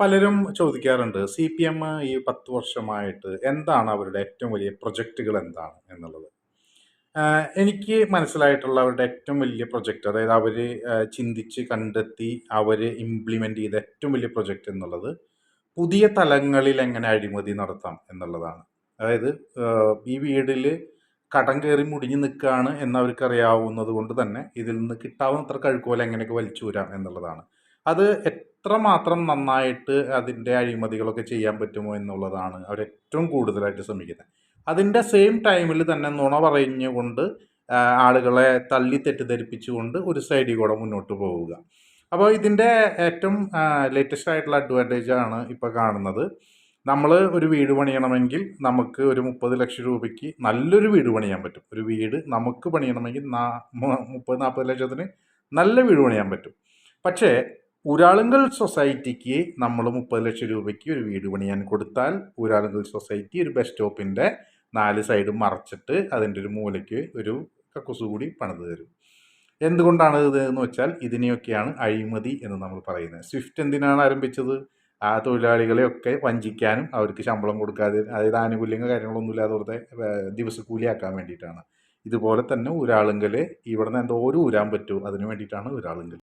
പലരും ചോദിക്കാറുണ്ട് C P M ഈ പത്ത് വർഷമായിട്ട് എന്താണ് അവരുടെ ഏറ്റവും വലിയ പ്രൊജക്റ്റുകൾ എന്താണ് എന്നുള്ളത്. എനിക്ക് മനസ്സിലായിട്ടുള്ള അവരുടെ ഏറ്റവും വലിയ പ്രൊജക്റ്റ് അതായത് അവർ ചിന്തിച്ച് കണ്ടെത്തി അവർ ഇംപ്ലിമെന്റ് ചെയ്ത ഏറ്റവും വലിയ പ്രൊജക്റ്റ് എന്നുള്ളത് പുതിയ തലങ്ങളിൽ എങ്ങനെ അഴിമതി നടത്താം എന്നുള്ളതാണ്. അതായത് ഈ വീടിൽ കടം കയറി മുടിഞ്ഞു നിൽക്കുകയാണ് എന്നവർക്ക് അറിയാവുന്നത് കൊണ്ട് തന്നെ ഇതിൽ നിന്ന് കിട്ടാവുന്നത്ര കഴുക്കോല എങ്ങനെയൊക്കെ വലിച്ചൂരാം എന്നുള്ളതാണ്. അത് എത്രമാത്രം നന്നായിട്ട് അതിന്റെ അഴിമതികളൊക്കെ ചെയ്യാൻ പറ്റുമോ എന്നുള്ളതാണ് അവർ ഏറ്റവും കൂടുതലായിട്ട് ശ്രമിക്കുന്നത്. അതിന്റെ സെയിം ടൈമിൽ തന്നെ നുണ പറഞ്ഞുകൊണ്ട് ആളുകളെ തള്ളി തെറ്റിദ്ധരിപ്പിച്ചുകൊണ്ട് ഒരു സൈഡിൽ കൂടെ മുന്നോട്ട് പോവുക. അപ്പോൾ ഇതിന്റെ ഏറ്റവും ലേറ്റസ്റ്റ് ആയിട്ടുള്ള അഡ്വാന്റേജ് ആണ് ഇപ്പോൾ കാണുന്നത്. നമ്മൾ ഒരു വീട് പണിയണമെങ്കിൽ നമുക്ക് ഒരു മുപ്പത് ലക്ഷം രൂപയ്ക്ക് നല്ലൊരു വീട് പണിയാൻ പറ്റും. ഒരു വീട് നമുക്ക് പണിയണമെങ്കിൽ മുപ്പത് നാൽപ്പത് ലക്ഷത്തിന് നല്ല വീട് പണിയാൻ പറ്റും. പക്ഷേ ഊരാളുങ്കൽ സൊസൈറ്റിക്ക് നമ്മൾ മുപ്പത് ലക്ഷം രൂപയ്ക്ക് ഒരു വീട് പണിയാൻ കൊടുത്താൽ ഊരാളുങ്കൽ സൊസൈറ്റി ഒരു ബസ് സ്റ്റോപ്പിന്റെ നാല് സൈഡും മറച്ചിട്ട് അതിന്റെ ഒരു മൂലയ്ക്ക് ഒരു കക്കൂസ് കൂടി പണിത് തരും. എന്തുകൊണ്ടാണ് ഇത് എന്ന് വെച്ചാൽ ഇതിനെയൊക്കെയാണ് അഴിമതി എന്ന് നമ്മൾ പറയുന്നത്. സ്വിഫ്റ്റ് എന്തിനാണ് ആരംഭിച്ചത്? ആ തൊഴിലാളികളെയൊക്കെ വഞ്ചിക്കാനും അവർക്ക് ശമ്പളം കൊടുക്കാതെ അതായത് ആനുകൂല്യങ്ങൾ കാര്യങ്ങളൊന്നും ഇല്ലാതെ വെറുതെ ദിവസക്കൂലിയാക്കാൻ വേണ്ടിയിട്ടാണ്. ഇതുപോലെ തന്നെ ഊരാളുങ്കൽ ഇവിടെ നിന്ന് എന്തോ ഒരു ഊരാൻ പറ്റൂ അതിന് വേണ്ടിയിട്ടാണ് ഊരാളുങ്കൽ